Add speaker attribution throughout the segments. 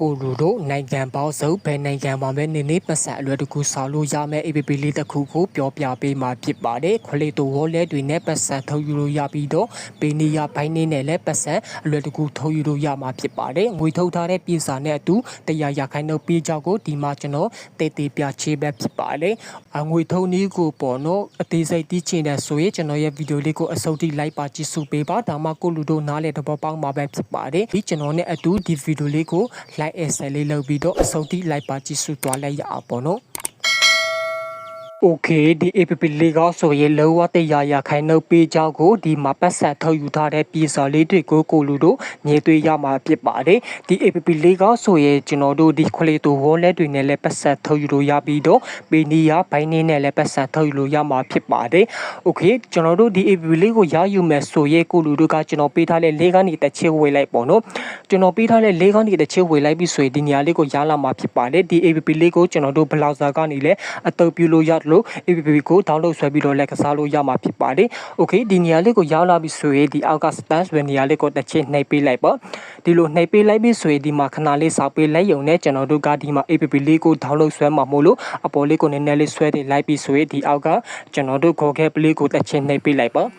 Speaker 1: ကိုလူတို့နိုင်ငံပေါင်းစုံဘယ်နိုင်ငံမှာပဲနေနေပတ်စံအလွယ်တကူဆောင်လို့ရမယ့် APP လေးတစ်ခုကိုပြောပြပေးမှာဖြစ်ပါတယ်ခွလေတိုဝေါ်လက်တွေနဲ့ပတ်စံထုတ်ယူလို့ရပြီးတော့ပေနီယာဘိုင်းနေနဲ့လည်းပတ်စံအလွယ်တကူထုတ်ယူလို့ရမှာဖြစ်ပါတယ်ငွေထုတ်ထားတဲ့ပြည်စာနဲ့အတူတရားရခိုင်နှုတ်ပေးကြောက်ကိုဒီမှာကျွန်တော်တေးသေးပြချေးပဲဖြစ်ပါတယ်အငွေထုတ်နည်းကိုပေါ့နော်အသေးစိတ်တီးချင်တဲ့ဆိုရင်ကျွန်တော်ရဲ့ဗီဒီယိုလေးကိုအဆုံးထိလိုက်ပါကြည့်စုပေးပါဒါမှကိုလူတို့နားလေတဘောပေါင်းမှာပဲဖြစ်ပါတယ်ဒီကျွန်တော်နဲ့အတူဒီဗီဒီယိုလေးကို like and share လေးလုပ်ပြီးတော့အဆုံးထိလိုက်ပါကြည့်စုသွားလိုက်ရအောင်ပေါ့နော် Okay ဒီ APP လေးကဆိုရင်လောဝတရားရခိုင်နှုတ်ပေးကြောင်းကိုဒီမှာပတ်ဆက်ထုတ်ယူထားတဲ့ပြည်စာလေးတွေကိုကိုလူတို့မြင်တွေ့ရမှာဖြစ်ပါတယ်ဒီ APP လေးကဆိုရင်ကျွန်တော်တို့ဒီခွလေတူဝေါ်လက်တွေနဲ့လည်းပတ်ဆက်ထုတ်ယူလို့ရပြီးတော့ပေနီယာဘိုင်းနေနဲ့လည်းပတ်ဆက်ထုတ်ယူလို့ရမှာဖြစ်ပါတယ် Okay ကျွန်တော်တို့ဒီ APP လေးကိုရယူမယ်ဆိုရင်ကိုလူတို့ကကျွန်တော်ပေးထားတဲ့လေးကနေတစ်ချက်ဝေလိုက်ပေါ့နော်ကျွန်တော်ပေးထားတဲ့လေးကနေတစ်ချက်ဝေလိုက်ပြီးဆိုရင်ဒီနေရာလေးကိုရလာမှာဖြစ်ပါတယ်ဒီ APP လေးကိုကျွန်တော်တို့ browser ကနေလည်းအသုံးပြုလို့ရတယ်လို့ APP ကို download ဆွဲပြီးတော့လက်ကစားလို့ရမှာဖြစ်ပါတယ်။ Okay ဒီနေရာလေးကိုရောက်လာပြီဆိုရင်ဒီအောက်က stance ဝင်နေရာလေးကိုတစ်ချက်နှိပ်ပေးလိုက်ပါ။ဒီလိုနှိပ်ပေးလိုက်ပြီဆိုရင်ဒီမှာခဏလေးစောက်ပေးလိုက်ရုံနဲ့ကျွန်တော်တို့ကဒီမှာ APP လေးကို download ဆွဲမှာမို့လို့အပေါ်လေးကိုနည်းနည်းလေးဆွဲတင်လိုက်ပြီဆိုရင်ဒီအောက်ကကျွန်တော်တို့ Google Play ကိုတစ်ချက်နှိပ်ပေးလိုက်ပါ။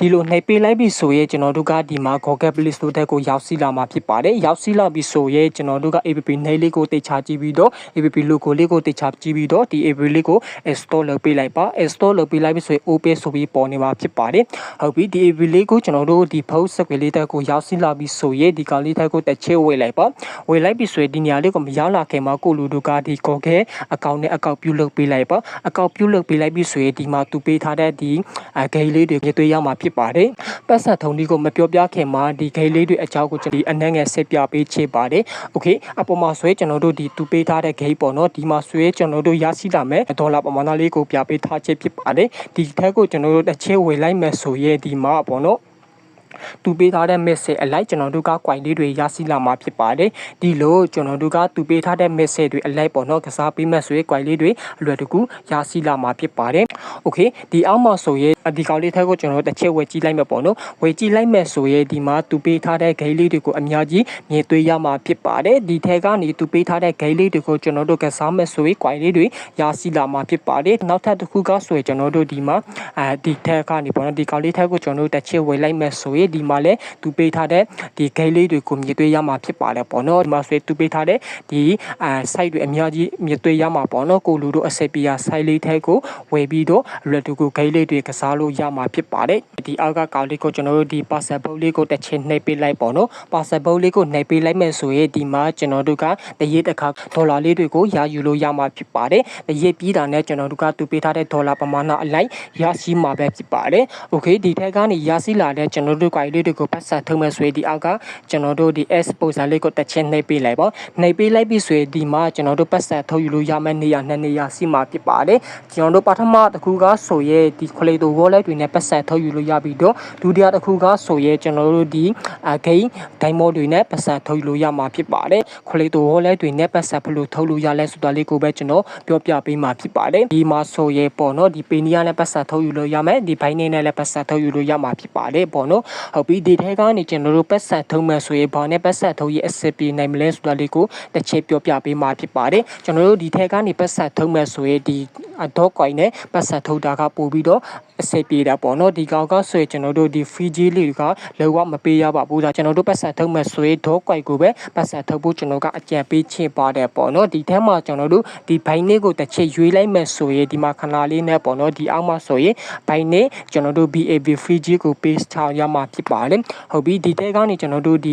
Speaker 1: ဒီလိုနှိပ်ပေးလိုက်ပြီဆိုရင်ကျွန်တော်တို့ကဒီမှာ Google Play Store တက်ကိုရောက်စီလာမှာဖြစ်ပါတယ်။ရောက်စီလာပြီဆိုရင်ကျွန်တော်တို့က APP နှိပ်လေးကိုတိတ်ချကြည့်ပြီးတော့ APP logo လေးကိုတိတ်ချကြည့်ပြီးတော့ဒီ APP လေးကို install လုပ်ပေးလိုက်ပါ install လုပ်ပေးလိုက်ပြီဆိုရင် open ဆိုပြီးပေါ်နေမှာဖြစ်ပါတယ်ဟုတ်ပြီဒီ APP လေးကိုကျွန်တော်တို့ဒီ post စကွေလေးတက်ကိုရောက်စီလာပြီဆိုရင်ဒီကောင်လေးတက်ကိုတစ်ချက်ဝေလိုက်ပါဝေလိုက်ပြီဆိုရင်ဒီနေရာလေးကိုမရောက်လာခင်မှာကိုလူတို့ကဒီ Google account နဲ့ account ပြုလုပ်ပေးလိုက်ပါ account ပြုလုပ်ပေးလိုက်ပြီဆိုရင်ဒီမှာသူပေးထားတဲ့ဒီအဂိမ်းလေးတွေမြင်တွေ့ရမှာဖြစ်ဖြစ်ပါတယ်။ပတ်ဆက်ထုံဒီကိုမပြောပြခင်မှာဒီဂိတ်လေးတွေအကြောင်းကိုကျွန်တော်ဒီအနှံ့ငယ်ဆက်ပြပေးချေပါတယ်။ Okay အပေါ်မှာဆွဲကျွန်တော်တို့ဒီသူပေးထားတဲ့ဂိတ်ပေါ့နော်ဒီမှာဆွဲကျွန်တော်တို့ရရှိလာမယ်ဒေါ်လာပမာဏလေးကိုပြပေးထားချေဖြစ်ပါတယ်။ဒီထက်ကိုကျွန်တော်တို့တစ်ချေဝေလိုက်မယ်ဆိုရင်ဒီမှာပေါ့နော် သူပေးထားတဲ့ message အလိုက်ကျွန်တော်တို့က quite လေးတွေရရှိလာမှာဖြစ်ပါတယ်ဒီလိုကျွန်တော်တို့ကသူပေးထားတဲ့ message တွေအလိုက်ပေါ့နော်ကစားပေးမဲ့ဆိုရင် quite လေးတွေအလွယ်တကူရရှိလာမှာဖြစ်ပါတယ်โอเคဒီအောက်မှာဆိုရင်ဒီကောင်လေးထက်ကိုကျွန်တော်တို့တစ်ချက်ဝယ်ကြည့်လိုက်မယ်ပေါ့နော်ဝယ်ကြည့်လိုက်မယ်ဆိုရင်ဒီမှာသူပေးထားတဲ့ gate လေးတွေကိုအများကြီးမြင်တွေ့ရမှာဖြစ်ပါတယ်ဒီထက်ကနေသူပေးထားတဲ့ gate လေးတွေကိုကျွန်တော်တို့ကစားမဲ့ဆိုရင် quite လေးတွေရရှိလာမှာဖြစ်ပါတယ်နောက်ထပ်တစ်ခုကဆိုရင်ကျွန်တော်တို့ဒီမှာအဲဒီထက်ကနေပေါ့နော်ဒီကောင်လေးထက်ကိုကျွန်တော်တို့တစ်ချက်ဝယ်လိုက်မယ်ဆိုရင် ်ပါတယ်ဒီမှာလည်းသူပေးထားတဲ့ဒီဂိတ်လေးတွေကိုမြည်သွေးရမှာဖြစ်ပါတယ်ပေါ့နော်ဒီမှာဆိုသူပေးထားတဲ့ဒီအဲ site တွေအများကြီးမြည်သွေးရမှာပေါ့နော်ကိုလူတို့အစပီယာ site လေးထဲကိုဝယ်ပြီးတော့ red ကိုဂိတ်လေးတွေကစားလို့ရမှာဖြစ်ပါတယ်ဒီအောက်ကကောင်းလေးကိုကျွန်တော်တို့ဒီ parcel box လေးကိုတစ်ချင်နှိပ်ပေးလိုက်ပေါ့နော် parcel box လေးကိုနှိပ်ပေးလိုက်မယ်ဆိုရင်ဒီမှာကျွန်တော်တို့ကတရေတစ်ခါဒေါ်လာလေးတွေကိုရယူလို့ရမှာဖြစ်ပါတယ်တရေပြီးတာနဲ့ကျွန်တော်တို့ကသူပေးထားတဲ့ဒေါ်လာပမာဏအလိုက်ရရှိမှာပဲဖြစ်ပါတယ် okay ဒီထက်ကနေရရှိလာတဲ့ကျွန်တော်တို့ query လေးတွေကိုပတ်ဆက်ထုံးမဲ့ဆိုရင်ဒီအောက်ကကျွန်တော်တို့ဒီ exposure လေးကိုတစ်ချက်နှိပ်ပေးလိုက်ပေါ့နှိပ်ပေးလိုက်ပြီဆိုရင်ဒီမှာကျွန်တော်တို့ပတ်ဆက်ထုတ်ယူလို့ရမယ့်နေရာနှစ်နေရာရှိမှာဖြစ်ပါတယ်ကျွန်တော်တို့ပထမတစ်ခုကဆိုရင်ဒီ Clado wallet တွေနဲ့ပတ်ဆက်ထုတ်ယူလို့ရပြီးတော့ဒုတိယတစ်ခုကဆိုရင်ကျွန်တော်တို့ဒီအဂိမ်းဒိုင်မောတွေနဲ့ပတ်ဆက်ထုတ်ယူလို့ရမှာဖြစ်ပါတယ် Clado wallet တွေနဲ့ပတ်ဆက်ဘယ်လိုထုတ်လို့ရလဲဆိုတာလေးကိုပဲကျွန်တော်ပြောပြပေးမှာဖြစ်ပါတယ်ဒီမှာဆိုရင်ပေါ့နော်ဒီပေနီယာနဲ့ပတ်ဆက်ထုတ်ယူလို့ရမယ်ဒီဘိုင်းနေနဲ့လည်းပတ်ဆက်ထုတ်ယူလို့ရမှာဖြစ်ပါတယ်ပေါ့နော်ဟုတ်ပြီဒီထဲကနေကျွန်တော်တို့ပတ်ဆက်ထုတ်မယ်ဆိုရင်ဘာနဲ့ပတ်ဆက်ထုတ်ရေးအစစ်ပြေနိုင်မလဲဆိုတာလေးကိုတစ်ချက်ပြောပြပေးမှာဖြစ်ပါတယ်ကျွန်တော်တို့ဒီထဲကနေပတ်ဆက်ထုတ်မယ်ဆိုရင်ဒီ ဒေါကွိုင်နဲ့ပတ်ဆက်ထုတ်တာကပို့ပြီးတော့အစစ်ပြေတာပေါ့နော်ဒီကောင်ကဆိုရင်ကျွန်တော်တို့ဒီ Fiji လေးကလောကမပေးရပါဘူးဒါကျွန်တော်တို့ပတ်ဆက်ထုတ်မယ်ဆိုရင်ဒေါကွိုင်ကိုပဲပတ်ဆက်ထုတ်ဖို့ကျွန်တော်ကအကြံပေးချင်ပါတယ်ပေါ့နော်ဒီထဲမှာကျွန်တော်တို့ဒီဘိုင်းလေးကိုတစ်ချက်ရွေးလိုက်မယ်ဆိုရင်ဒီမှာခဏလေးနဲ့ပေါ့နော်ဒီအောက်မှာဆိုရင်ဘိုင်းလေးကျွန်တော်တို့ BAB Fiji ကို paste ထားရမှာဖြစ်ပါတယ်ဟုတ်ပြီဒီထဲကနေကျွန်တော်တို့ဒီ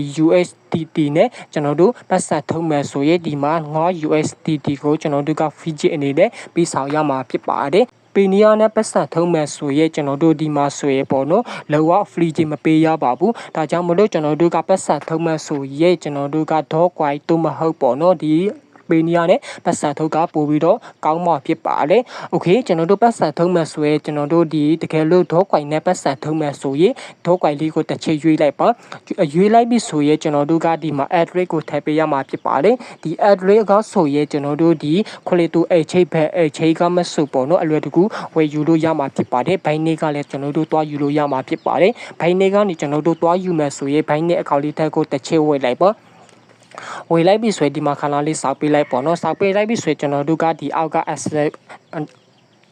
Speaker 1: USDT နဲ့ကျွန်တော်တို့ပတ်ဆက်ထုတ်မယ်ဆိုရင်ဒီမှာငါ USDT ကိုကျွန်တော်တို့က Fiji အနေနဲ့ပေးဆောင်ရမှာဖြစ်ပါတယ်ပီနီယာနဲ့ပတ်ဆက်ထုံးမဲ့ဆိုရဲကျွန်တော်တို့ဒီမှာဆိုရဲပေါ့နော်လောက free ကြီးမပေးရပါဘူးဒါကြောင့်မလို့ကျွန်တော်တို့ကပတ်ဆက်ထုံးမဲ့ဆိုရဲကျွန်တော်တို့ကတော့ quite တုံးမဟုတ်ပေါ့နော်ဒီ ပေနီယာနဲ့ပတ်စံထုတ်ကပို့ပြီးတော့ကောင်းမှဖြစ်ပါတယ်။ Okay ကျွန်တော်တို့ပတ်စံထုတ်မဲ့ဆိုရင်ကျွန်တော်တို့ဒီတကယ်လို့ဒေါကွိုင်နဲ့ပတ်စံထုတ်မဲ့ဆိုရင်ဒေါကွိုင်လေးကိုတစ်ချက်ရွေးလိုက်ပါ။ရွေးလိုက်ပြီဆိုရင်ကျွန်တော်တို့ကဒီမှာ address ကိုထည့်ပေးရမှာဖြစ်ပါတယ်။ဒီ address ကဆိုရင်ကျွန်တော်တို့ဒီခွလေတူ H ဘက် H ကမဆိုပေါ့နော်အလွယ်တကူဝယ်ယူလို့ရမှာဖြစ်ပါတယ်။ဘိုင်းနေကလည်းကျွန်တော်တို့တွားယူလို့ရမှာဖြစ်ပါတယ်။ဘိုင်းနေကနေကျွန်တော်တို့တွားယူမယ်ဆိုရင်ဘိုင်းနေအကောင့်လေးထက်ကိုတစ်ချက်ဝယ်လိုက်ပါ။ ဝေလိုက်ပြီဆိုရင်ဒီမှာခဏလေးစောက်ပေးလိုက်ပေါ့နော်စောက်ပေးလိုက်ပြီဆိုရင်ကျွန်တော်တို့ကဒီအောက်က access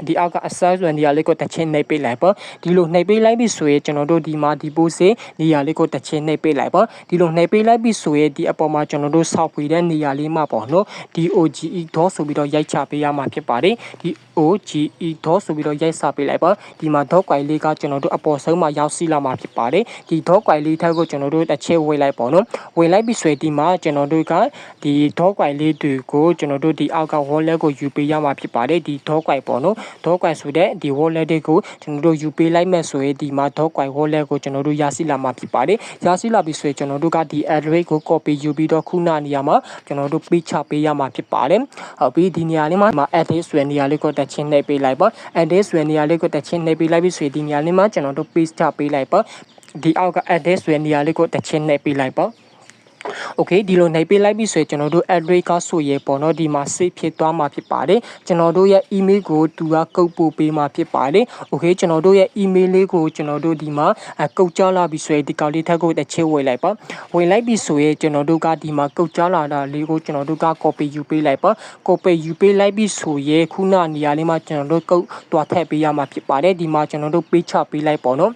Speaker 1: ဒီအောက်က access ဆိုတဲ့နေရာလေးကိုတစ်ချင်းနှိပ်ပေးလိုက်ပေါ့ဒီလိုနှိပ်ပေးလိုက်ပြီဆိုရင်ကျွန်တော်တို့ဒီမှာဒီပိုးစေနေရာလေးကိုတစ်ချင်းနှိပ်ပေးလိုက်ပေါ့ဒီလိုနှိပ်ပေးလိုက်ပြီဆိုရင်ဒီအပေါ်မှာကျွန်တော်တို့စောက်ပြီးတဲ့နေရာလေးမှာပေါ့နော် DOGE ဒေါဆိုပြီးတော့ရိုက်ချပေးရမှာဖြစ်ပါတယ်ဒီ OGE ဒေါဆိုပြီးတော့ရိုက်စာပေးလိုက်ပါဒီမှာဒေါကွိုင်လေးကကျွန်တော်တို့အပေါ်ဆုံးမှာရောက်စီလာမှာဖြစ်ပါတယ်ဒီဒေါကွိုင်လေးထက်ကိုကျွန်တော်တို့တစ်ချက်ဝေးလိုက်ပေါ့နော်ဝေးလိုက်ပြီဆိုရင်ဒီမှာကျွန်တော်တို့ကဒီဒေါကွိုင်လေးတွေကိုကျွန်တော်တို့ဒီအောက်က wallet ကိုယူပေးရမှာဖြစ်ပါတယ်ဒီဒေါကွိုင်ပေါ့နော်ဒေါကွိုင်ဆိုတဲ့ဒီ wallet တွေကိုကျွန်တော်တို့ယူပေးလိုက်မဲ့ဆိုရင်ဒီမှာဒေါကွိုင် wallet ကိုကျွန်တော်တို့ရရှိလာမှာဖြစ်ပါတယ်ရရှိလာပြီဆိုရင်ကျွန်တော်တို့ကဒီ address ကို copy ယူပြီးတော့ခုနနေရာမှာကျွန်တော်တို့ပေးချပေးရမှာဖြစ်ပါတယ်ဟုတ်ပြီဒီနေရာလေးမှာ address ဆိုတဲ့နေရာလေးကိုတက်ချင်းနှိပ်ပေးလိုက်ပါ address ဆိုတဲ့နေရာလေးကိုတက်ချင်းနှိပ်ပေးလိုက်ပြီဆိုရင်ဒီနေရာလေးမှာကျွန်တော်တို့ paste ချပေးလိုက်ပါဒီအောက်က address ဆိုတဲ့နေရာလေးကိုတက်ချင်းနှိပ်ပေးလိုက်ပါ โอเคဒီလိုနှိပ်ပေးလိုက်ပြီဆိုရင်ကျွန်တော်တို့ address ကဆိုရပေါ့နော်ဒီမှာ save ဖြစ်သွားမှာဖြစ်ပါတယ်ကျွန်တော်တို့ရဲ့ email ကိုသူကကုတ်ပို့ပေးမှာဖြစ်ပါတယ်โอเคကျွန်တော်တို့ရဲ့ email လေးကိုကျွန်တော်တို့ဒီမှာအကုတ်ကြလာပြီဆိုရင်ဒီကောင်လေးထက်ကိုတစ်ချက်ဝေလိုက်ပါဝေလိုက်ပြီဆိုရင်ကျွန်တော်တို့ကဒီမှာကုတ်ကြလာတာလေးကိုကျွန်တော်တို့က copy ယူပေးလိုက်ပါ copy ယူပေးလိုက်ပြီဆိုရင်ခုနနေရာလေးမှာကျွန်တော်တို့ကုတ်တွားထည့်ပေးရမှာဖြစ်ပါတယ်ဒီမှာကျွန်တော်တို့ပေးချပေးလိုက်ပေါ့နော်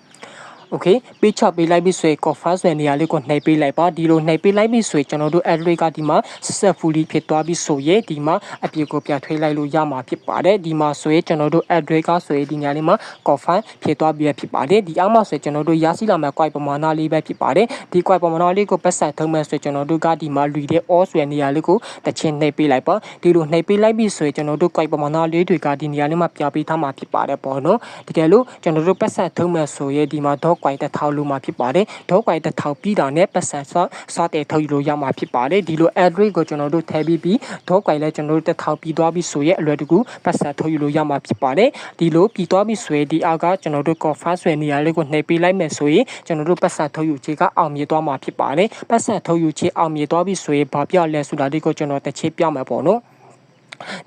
Speaker 1: โอเคပေးချပေးလိုက်ပြီဆိုရင် cover ဆိုတဲ့နေရာလေးကိုနှိပ်ပေးလိုက်ပါဒီလိုနှိပ်ပေးလိုက်ပြီဆိုရင်ကျွန်တော်တို့ address ကဒီမှာ successfully ဖြစ်သွားပြီဆိုရင်ဒီမှာအပြေကိုပြန်ထွေးလိုက်လို့ရမှာဖြစ်ပါတယ်ဒီမှာဆိုရင်ကျွန်တော်တို့ address ကဆိုရင်ဒီနေရာလေးမှာ cover ဖြစ်သွားပြီဖြစ်ပါတယ်ဒီအောက်မှာဆိုရင်ကျွန်တော်တို့ရရှိလာမယ့် quite ပမာဏလေးပဲဖြစ်ပါတယ်ဒီ quite ပမာဏလေးကိုပတ်ဆက်ထုံးမဲ့ဆိုရင်ကျွန်တော်တို့ကဒီမှာလူတဲ့ all ဆိုတဲ့နေရာလေးကိုတစ်ချင်းနှိပ်ပေးလိုက်ပါဒီလိုနှိပ်ပေးလိုက်ပြီဆိုရင်ကျွန်တော်တို့ quite ပမာဏလေးတွေကဒီနေရာလေးမှာပြပေးထားမှာဖြစ်ပါတယ်ပေါ့နော်တကယ်လို့ကျွန်တော်တို့ပတ်ဆက်ထုံးမဲ့ဆိုရင်ဒီမှာ dot quite တစ်ထောင်လို့မှာဖြစ်ပါတယ်ဒေါကွိုင်တစ်ထောင်ပြီးတာနဲ့ပတ်စံစစတဲ့ထုတ်ယူလို့ရမှာဖြစ်ပါတယ်ဒီလို address ကိုကျွန်တော်တို့ထည့်ပြီးပြီးဒေါကွိုင်လည်းကျွန်တော်တို့တစ်ထောင်ပြီးသွားပြီဆိုရင်အလွယ်တကူပတ်စံထုတ်ယူလို့ရမှာဖြစ်ပါတယ်ဒီလိုပြီးသွားပြီဆိုရင်ဒီအောက်ကကျွန်တော်တို့ confirm ဆွဲနေရာလေးကိုနှိပ်ပေးလိုက်မယ်ဆိုရင်ကျွန်တော်တို့ပတ်စံထုတ်ယူခြင်းကအောင်မြင်သွားမှာဖြစ်ပါတယ်ပတ်စံထုတ်ယူခြင်းအောင်မြင်သွားပြီဆိုရင်ဘာပြလဲဆိုတာဒီကိုကျွန်တော်တစ်ချက်ပြမယ်ပေါ့နော်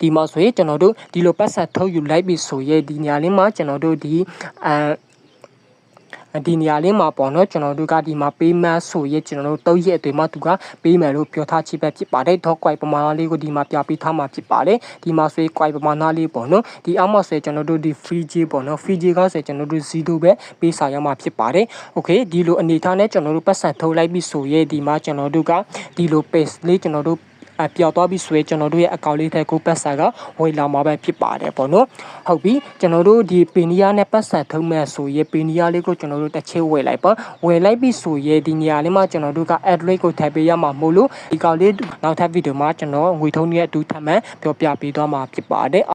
Speaker 1: ဒီမှာဆိုရင်ကျွန်တော်တို့ဒီလိုပတ်ဆက်ထုတ်ယူလိုက်ပြီဆိုရင်ဒီနေရာလေးမှာကျွန်တော်တို့ဒီအဲ ဒီနေရာလေးမှာပေါ့နော်ကျွန်တော်တို့ကဒီမှာပေးမှဆိုရင်ကျွန်တော်တို့၃ရက်အတွင်းမှာသူကပေးမယ်လို့ပြောထားချိပဲဖြစ်ပါတယ်တော့ quite ပမာဏလေးကိုဒီမှာပြပေးထားမှာဖြစ်ပါတယ်ဒီမှာဆိုရင် quite ပမာဏလေးပေါ့နော်ဒီအောက်မှာဆိုရင်ကျွန်တော်တို့ဒီ free j ပေါ့နော် free j ကဆိုရင်ကျွန်တော်တို့0ပဲပေးစာရမှာဖြစ်ပါတယ် okay ဒီလိုအနေထားနဲ့ကျွန်တော်တို့ပတ်စံထုတ်လိုက်ပြီဆိုရင်ဒီမှာကျွန်တော်တို့ကဒီလို page လေးကျွန်တော်တို့ အပြောက်သွားပြီဆိုရင်ကျွန်တော်တို့ရဲ့အကောင့်လေးထဲကိုပတ်စာကဝေလာမှာပဲဖြစ်ပါတယ်ပေါ့နော်ဟုတ်ပြီကျွန်တော်တို့ဒီပင်နီယာနဲ့ပတ်စာထုံးမဲ့ဆိုရင်ပင်နီယာလေးကိုကျွန်တော်တို့တစ်ချက်ဝေလိုက်ပါဝေလိုက်ပြီဆိုရင်ဒီနေရာလေးမှာကျွန်တော်တို့က address ကိုထည့်ပေးရမှာမို့လို့ဒီကောင်လေးနောက်ထပ်ဗီဒီယိုမှာကျွန်တော်ငွေထုံးရဲ့အတူထပ်မံပြောပြပေးသွားမှာဖြစ်ပါတယ်